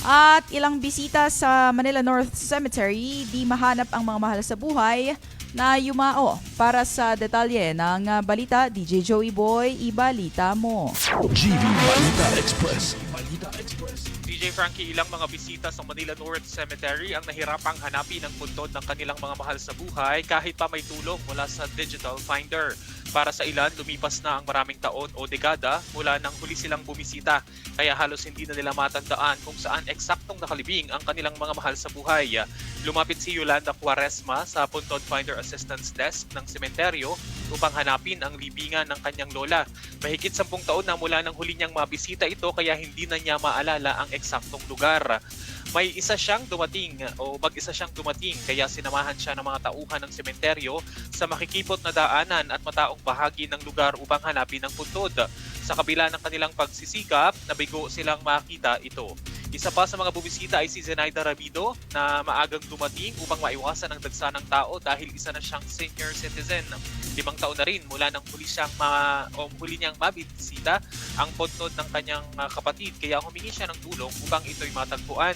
At ilang bisita sa Manila North Cemetery, di mahanap ang mga mahal sa buhay na yumao. Para sa detalye ng ah, balita, DJ Joey Boy, ibalita mo. GV Balita Express. Balita Express. DJ Frankie, ilang mga bisita sa Manila North Cemetery ang nahirapang hanapin ang puntod ng kanilang mga mahal sa buhay kahit pa may tulong mula sa digital finder. Para sa ilan, lumipas na ang maraming taon o dekada mula nang huli silang bumisita. Kaya halos hindi na nila matandaan kung saan eksaktong nakalibing ang kanilang mga mahal sa buhay. Lumapit si Yolanda Quaresma sa Puntod Finder Assistance Desk ng sementeryo upang hanapin ang libingan ng kanyang lola. Mahigit sampung taon na mula nang huli niyang mabisita ito kaya hindi na niya maalala ang eksaktong lugar. May isa siyang dumating o mag-isa siyang dumating kaya sinamahan siya ng mga tauhan ng sementeryo sa makikipot na daanan at mataong bahagi ng lugar upang hanapin ang puntod. Sa kabila ng kanilang pagsisikap, nabigo silang makita ito. Isa pa sa mga bumisita ay si Zenaida Rabido na maagang dumating upang maiwasan ang dagsa ng tao dahil isa na siyang senior citizen. Limang taon na rin mula nang huli siyang ma, o huli niyang mabisita ang puntod ng kanyang uh, kapatid kaya humingi siya ng tulong upang ito'y matagpuan.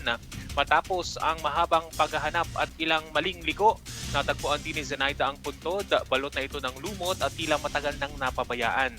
Matapos ang mahabang paghahanap at ilang maling liko, natagpuan din ni Zenaida ang puntod, balot na ito ng lumot at tila matagal nang napabayaan.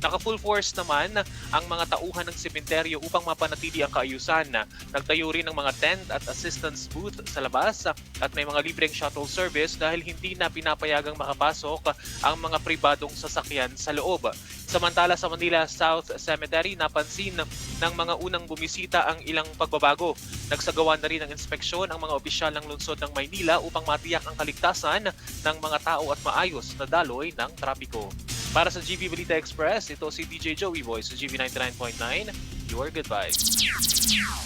Naka full force naman ang mga tauhan ng sementeryo upang mapanatili ang kaayusan. Nagtayo rin ng mga tent at assistance booth sa labas at may mga libreng shuttle service dahil hindi na pinapayagang makapasok ang mga pribadong sasakyan sa loob. Samantala sa Manila South Cemetery, napansin ng mga unang bumisita ang ilang pagbabago. Nagsagawa na rin ng inspeksyon ang mga opisyal ng lungsod ng Maynila upang matiyak ang kaligtasan ng mga tao at maayos na daloy ng trapiko. Para sa GV Balita Express, ito si DJ Joey Boy sa GV 99.9. Your good vibes.